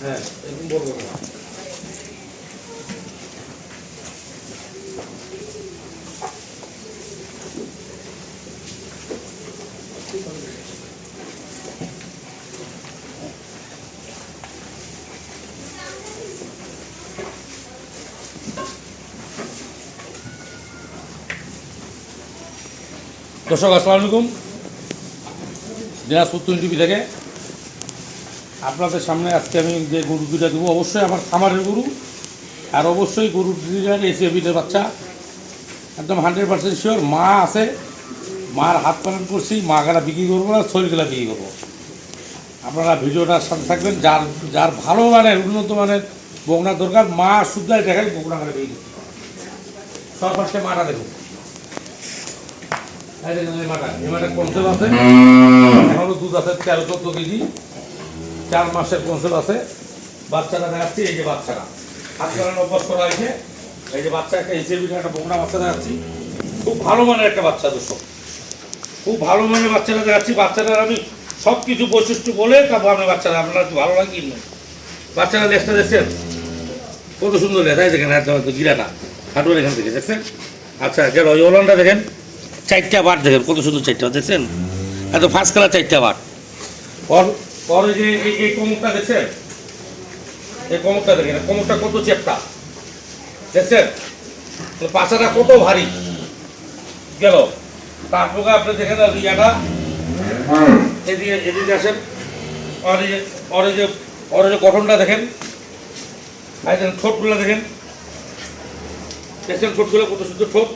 হ্যাঁ। দর্শক আসসালামু আলাইকুম দিনাজপুর টিভি থেকে আপনাদের সামনে আজকে আমি যে গরু দুটা দেবো, অবশ্যই আমার খামারের গরু, আর অবশ্যই গরু দুটার এসিএবিটের বাচ্চা। একদম হান্ড্রেড পার্সেন্ট শিওর, মা আছে, মার হাত পালন করছি, মা গালা বিক্রি করব না শরীরগুলা বিক্রি করব। আপনারা ভিডিওটার সাথে থাকবেন, যার যার ভালো মানের, উন্নত মানের বগনা দরকার, মা শুদ্ধায় দেখাই বগনা গালা বিক্রি করতে সব মাটা দেখুন। মাটা এই মাটা কনসেপ্ট আছে দুধ আছে তেরো চোদ্দ কেজি। চার মাসের কনসেপ্ট আছে। বাচ্চাটা দেখাচ্ছি, এই যে বাচ্চাটা। হাত চালানো অভ্যাস করা হয়েছে। এই যে বাচ্চা একটা হিসেবে একটা বোকনা বাচ্চা দেখাচ্ছি। খুব ভালো মানের একটা বাচ্চা, দর্শক। খুব ভালো মানের বাচ্চাটা দেখাচ্ছি। বাচ্চাটার আমি সব কিছু বৈশিষ্ট্য বলে তারপর আপনার বাচ্চারা আপনার ভালো লাগে কিনবেন বাচ্চারা লেসটা দেখছেন? কত সুন্দর এই দেখেন একদম গিরাটা। হাঁটুর এখান থেকে, দেখছেন? আচ্ছা গেল ওই ওলানটা দেখেন। চারটা বার দেখেন, কত সুন্দর চারটা দেখছেন? এত ফার্স্ট কালার চারটা বার। এই যে এই কোমরটা দেখছেন? এই কোমরটা দেখেন কোমরটা কত চেপটা দেখছেন? পাছাটা কত ভারী? গেল। তারপরে আপনি দেখেন ইয়াটা এদিকে এদিকে আসেন। যে ওর যে গঠনটা দেখেন। এই ঠোঁটগুলো দেখেন। দেখছেন ঠোঁটগুলো কত সুন্দর ঠোঁট?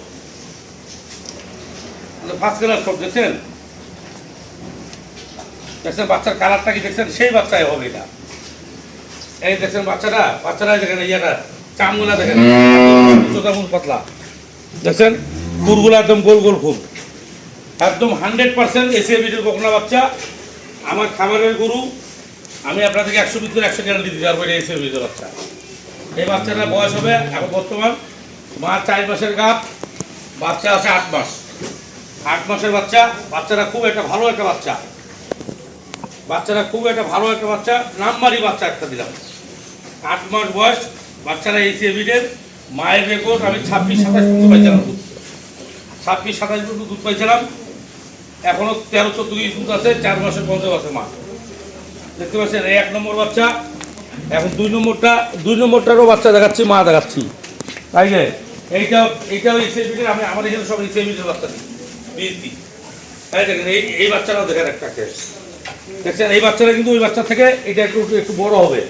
ফার্স্ট কালার ঠোঁট, দেখছেন? দেখছেন বাচ্চার কালারটা কি দেখছেন? সেই বাচ্চাই হবে এটা। এই দেখছেন বাচ্চাটা? বাচ্চারা দেখেন ইয়েটা চামগুলা দেখেন। চোখা মুখ পাতলা। দেখছেন? কুরগুলো একদম গোল গোল খুব একদম হান্ড্রেড পার্সেন্ট এসিএ বিটির বকনা বাচ্চা। আমার খাবারের গরু। আমি আপনাদেরকে একশো ভিতরে একশো গ্যারান্টি দিতে পারব এটা এসিএ বিটির বাচ্চা। এই বাচ্চাটার বয়স হবে এখন বর্তমান মা চার মাসের গাপ। বাচ্চা আছে আট মাস। আট মাসের বাচ্চা। বাচ্চারা খুব একটা ভালো একটা বাচ্চা। বাচ্চারা খুব একটা ভালো একটা বাচ্চা নাম্বারই বাচ্চা একটা দিলাম। আট মাস বয়স, বাচ্চারা এই সিএবিডের মায়ের রেকর্ড আমি ছাব্বিশ সাতাশ পর্যন্ত পাইছিলাম দুধ। ছাব্বিশ সাতাশ পর্যন্ত দুধ পাইছিলাম। এখনও তেরো চোদ্দ কেজি দুধ আছে, চার মাসের পঞ্চাশ আছে মা। দেখতে পাচ্ছেন এক নম্বর বাচ্চা, এখন দুই নম্বরটা, দুই নম্বরটারও বাচ্চা দেখাচ্ছি, মা দেখাচ্ছি। তাই যে এইটাও এইটাও এই সিএবিডের আমি আমার এখানে সব এই সিএবিডের বাচ্চা দিই। বিএনপি তাই দেখেন, এই এই বাচ্চাটাও দেখেন একটা কেস দেখছেন, এই বাচ্চারা কিন্তু ওই বাচ্চা থেকে এটা একটু একটু বড় হবে।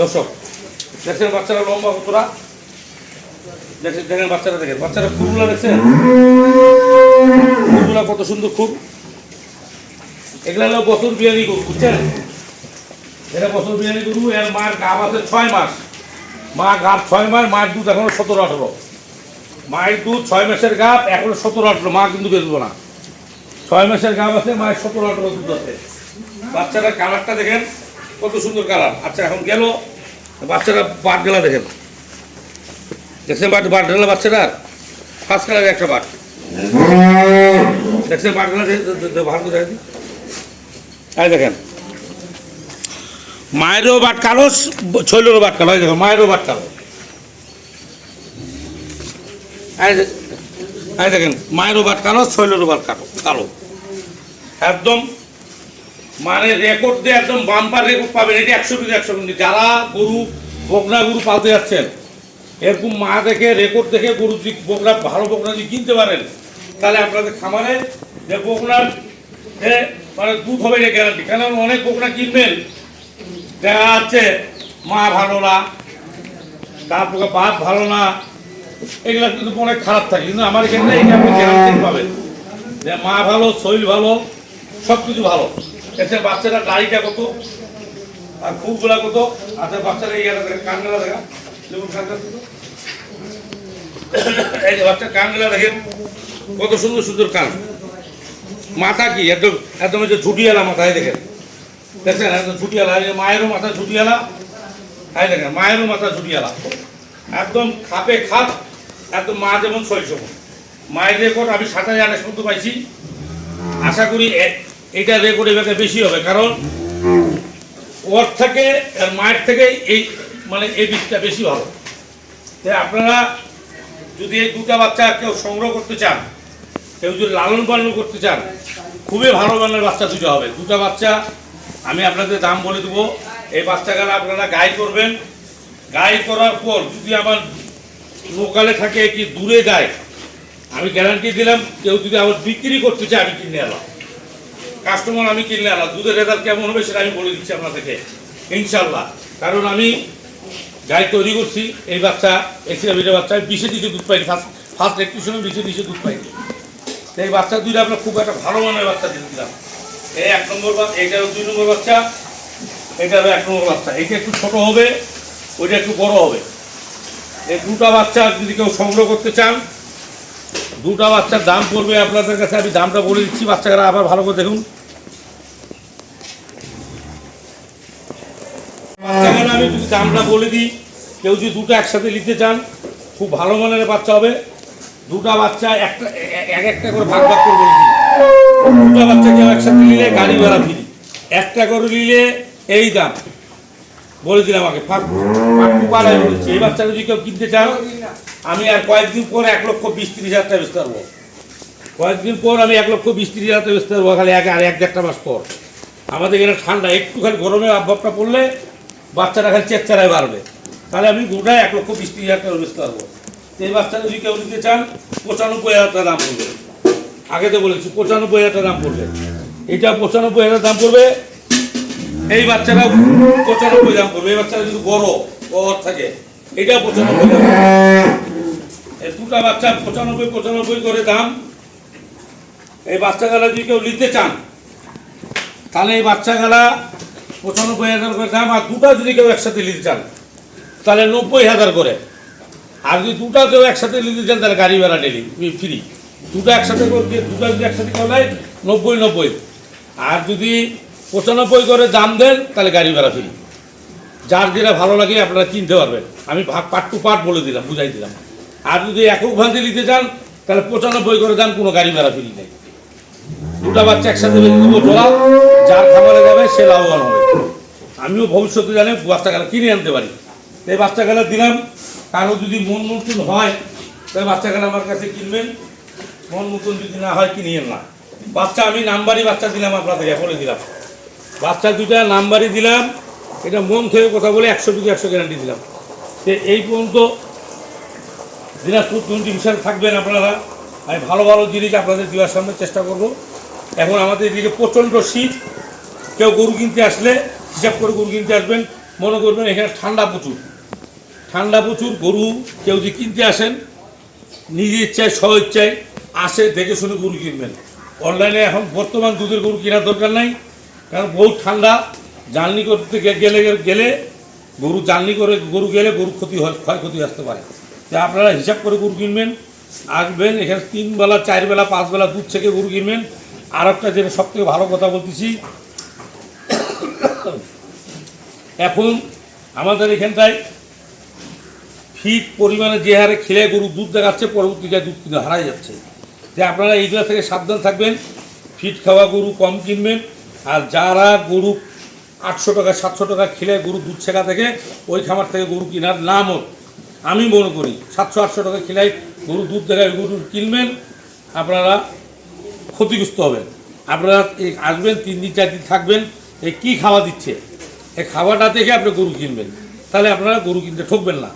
দর্শক, দেখছেন বাচ্চারা লম্বা কতটা? দেখছেন, দেখেন বাচ্চারা দেখেন। বাচ্চারা খুরগুলা দেখছেন? খুরগুলা কত সুন্দর খুব। এগুলা হলো বছর গরু, বুঝছেন? এটা বছর গরু, এর মার আছে ছয় মাস। মা গাব ছয় মাস, মায়ের দুধ এখনও সতেরো, আঠেরো। মায়ের দুধ ছয় মাসের গাব, এখনও সতেরো, আঠেরো। মা কিন্তু বেচবো না। ছয় মাসের গাব আছে, মায়ের সতেরো, আঠেরো দুধ আছে। বাচ্চারা কালারটা দেখেন, কত সুন্দর কালার আচ্ছা এখন গেল বাচ্চারা বাট গেলা দেখেন। দেখছেন বাট বাট গেলা বাচ্চাটার ফার্স্ট কালারের একটা বাট। দেখছেন বাট গেলা ভালো দেখেন এই দেখেন। মায়েরও বাট কালো ছেলেরও বাট কালো। দেখেন মায়েরও বাট কালো। দেখেন, মায়েরও বাট কালো ছেলেরও বাট কালো। কালো। একদম মানে রেকর্ড দিয়ে একদম বাম্পার রেকর্ড পাবেন। এটা একশো কিন্তু একশো কিন্তু যারা গরু, বকনা গরু পালতে যাচ্ছেন, এরকম মা দেখে রেকর্ড দেখে গরু দিক বকনা, ভালো বকনা যদি কিনতে পারেন, তাহলে আপনাদের খামারে যে বকনার, এ মানে দুধ হবে এটা গ্যারান্টি কেন অনেক বকনা কিনবেন, দেখা যাচ্ছে মা ভালো না তারপরে বাপ ভালো না, এগুলো কিন্তু অনেক খারাপ থাকে। কিন্তু আমার এখানে এটা আপনি গ্যারান্টি পাবেন যে মা ভালো, শরীর ভালো সব কিছু ভালো। এসে বাচ্চারা গাড়িটা কত আর ফুলগুলা কত আচ্ছা বাচ্চারা কানগুলা দেখা। যেমন কানটা ছোট। এই যে বাচ্চার কানগুলা দেখেন, কত সুন্দর সুন্দর কান। মাথা কি? একদম একদম যে ঝুটিয়ালা মাথায় দেখেন। দেখছেন? একদম ঝুটিয়ালা মায়েরও মাথা ঝুটিয়ালা এই দেখেন, মায়েরও মাথা ঝুটিয়ালা একদম খাপে খাপ, একদম মা যেমন ছয় মায়ের রেকর্ড আমি সাতাশ আঠাশ পর্যন্ত পাইছি। আশা করি এ- এইটা রেকর্ড এবার বেশি হবে, কারণ ওর থেকে আর মায়ের থেকে এই মানে এই বীজটা বেশি ভালো। তাই আপনারা যদি এই দুটা বাচ্চা কেউ সংগ্রহ করতে চান, কেউ যদি লালন পালন করতে চান, খুবই ভালো মানের বাচ্চা দুটো হবে। দুটা বাচ্চা আমি আপনাদের দাম বলে দেবো। এই বাচ্চাগুলো আপনারা গাই করবেন। গাই করার পর যদি আমার লোকালে থাকে কি দূরে যায় আমি গ্যারান্টি দিলাম, কেউ যদি আবার বিক্রি করতে চায়, আমি কিনে এলাম কাস্টমার আমি কিনলে আলাদা দুধের রেজাল্ট কেমন হবে সেটা আমি বলে দিচ্ছি আপনাদেরকে। ইনশাল্লাহ কারণ আমি গাই তৈরি করছি, এই বাচ্চা এক্সিরা বিটের বাচ্চা বিশে দিশে দুধ পাইনি, ফার্স্ট ফার্স্ট সময় বিশে দিশে দুধ পাইনি। এই বাচ্চা দুইটা আপনার খুব একটা ভালো মানের বাচ্চা দিয়ে দিলাম। এই এক নম্বর বাচ্চা এইটা দুই নম্বর বাচ্চা এটা হলো এক নম্বর বাচ্চা। এইটা একটু ছোট হবে, ওইটা একটু বড় হবে। এই দুটা বাচ্চা যদি কেউ সংগ্রহ করতে চান দুটা বাচ্চার দাম পড়বে আপনাদের কাছে, আমি দামটা বলে দিচ্ছি, বাচ্চারা আবার ভালো করে দেখুন। আমি যদি দামটা বলে দিই, কেউ যদি দুটো একসাথে নিতে চান, খুব ভালো মানের বাচ্চা হবে। দুটা বাচ্চা, একটা, এক একটা করে ভাগ ভাগ করে বলে দিই। দুটা বাচ্চা কেউ একসাথে নিলে গাড়ি ভাড়া ফ্রি। একটা করে নিলে এই দাম। বলে দিলাম আমাকে পাড়ায় বলছি এই বাচ্চা যদি কেউ কিনতে চান আমি আর কয়েকদিন পর এক লক্ষ বিশ তিরিশ হাজার টাকা বেচতে পারব। কয়েকদিন পর আমি এক লক্ষ বিশ তিরিশ হাজার টাকা বেচতে পারব, খালি এক আর এক দেড়টা মাস পর। আমাদের এখানে ঠান্ডা, একটু খালি গরমের আবহাওয়াটা পড়লে বাচ্চারা খালি চেকচারায় বাড়বে। তাহলে আমি গোটায় এক লক্ষ বিশ তিরিশ হাজার টাকা বেচতে পারব। এই বাচ্চা যদি কেউ নিতে চান, পঁচানব্বই হাজার টাকা দাম পড়বে। আগে তো বলেছি, পঁচানব্বই হাজার টাকা দাম পড়বে। এটা পঁচানব্বই হাজার দাম পড়বে এই বাচ্চাটা পঁচানব্বই দাম পড়বে এই বাচ্চাটা যদি বড় ওর থাকে এটা পঁচানব্বই এই দুটা বাচ্চা পঁচানব্বই পঁচানব্বই করে দাম। এই বাচ্চাগুলা যদি কেউ নিতে চান, তাহলে এই বাচ্চাগুলা পঁচানব্বই হাজার করে দাম, আর দুটা যদি কেউ একসাথে নিতে চান, তাহলে নব্বই হাজার করে। আর যদি দুটা কেউ একসাথে নিতে চান, তাহলে গাড়ি ভাড়া ডেলি, ফ্রি দুটো একসাথে দুটো যদি একসাথে কেউ নেয় নব্বই নব্বই। আর যদি পঁচানব্বই করে দাম দেন, তাহলে গাড়ি ভাড়া ফ্রি যার যেটা ভালো লাগে আপনারা কিনতে পারবেন। আমি ভাগ পার্ট টু পার্ট বলে দিলাম, বুঝাই দিলাম। আর যদি একক ভান্তি নিতে চান, তাহলে পঁচানব্বই করে দাম কোনো গাড়ি ভাড়া ফ্রি নেই দুটা বাচ্চা একসাথে বেঁধে দেবো যার খামারে যাবে, সে লাভবান হবে। আমিও ভবিষ্যতে জানি বাচ্চাগুলো কিনে আনতে পারি। এই বাচ্চাগুলো দিলাম। কারও যদি মন মতন হয় তাহলে বাচ্চাগুলো আমার কাছে কিনবেন। মন মতন যদি না হয়, কিনিয়েন না। বাচ্চা আমি নাম্বারই বাচ্চা দিলাম আপনাদেরকে বলে দিলাম। বাচ্চা দুটা নাম্বারই দিলাম। এটা মন থেকে কথা বলে একশো টুকু একশো গ্যারান্টি দিলাম। তো এই পর্যন্ত দিনাজপুর টোয়েন্টি মিশন থাকবেন আপনারা। আমি ভালো ভালো জিনিস আপনাদের দেওয়ার সামনে চেষ্টা করব। এখন আমাদের এদিকে প্রচণ্ড শীত। কেউ গরু কিনতে আসলে হিসাব করে গরু কিনতে আসবেন। মনে করবেন এখানে ঠান্ডা প্রচুর। ঠান্ডা প্রচুর, গরু কেউ যদি কিনতে আসেন নিজের ইচ্ছায় স্ব ইচ্ছায় আসে, দেখে শুনে গরু কিনবেন। অনলাইনে এখন বর্তমান দুধের গরু কেনার দরকার নাই। কারণ বহু ঠান্ডা জার্নি করতে গেলে গেলে গরু জার্নি করে গরু গেলে গরু ক্ষতি হয়, ক্ষয়ক্ষতি আসতে পারে। তা আপনারা হিসাব করে গরু কিনবেন, আসবেন, এখানে তিন বেলা, চার বেলা, পাঁচ বেলা দুধ থেকে গরু কিনবেন। আর একটা যেটা সব থেকে ভালো কথা বলতেছি, এখন আমাদের এখানটায় ফিট পরিমাণে যে হারে খেলে গরু দুধ দেখাচ্ছে পরবর্তীতে দুধ কিনে হারাই যাচ্ছে। যে আপনারা এইগুলো থেকে সাবধান থাকবেন, ফিট খাওয়া গরু কম কিনবেন। আর যারা গরু আটশো টাকা, সাতশো টাকা খেলে গরু দুধ ছেঁকা থেকে, ওই খামার থেকে গরু কেনার নাম আমি মনে করি। সাতশো, আটশো টাকা খেলাই গরু দুধ দেখায় গরু কিনবেন, আপনারা ক্ষতিগ্রস্ত হবেন। আপনারা আসবেন, তিন দিন, চার দিন থাকবেন এই কী খাওয়া দিচ্ছে? এই খাওয়াটা দেখে আপনি গরু কিনবেন। তাহলে আপনারা গরু কিনতে ঠকবেন না।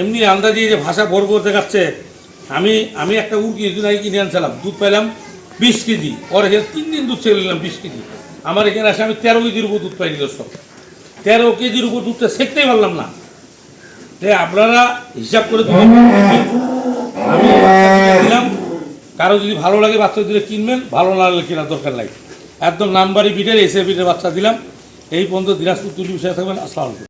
এমনি আন্দাজে যে ভাষা বড় করে দেখাচ্ছে, আমি আমি একটা গরু কিছুদিন আগে কিনে আনছিলাম, দুধ পেলাম বিশ কেজি এখানে তিন দিন দুধ ছেড়ে নিলাম বিশ কেজি। আমার এখানে আসে, আমি তেরো কেজির উপর দুধ পাইনি দর্শক। তেরো কেজির উপর দুধটা শেখতেই পারলাম না। তাই আপনারা হিসাব করে আমি দিলাম। কারও যদি ভালো লাগে বাচ্চা দিলে কিনবেন, ভালো না লাগলে কেনার দরকার নাই। একদম নাম্বারি বিটের এসে বিটের বাচ্চা দিলাম। এই পর্যন্ত দিনাজপুর তুলি বিষয়ে থাকবেন। আলাইকুম।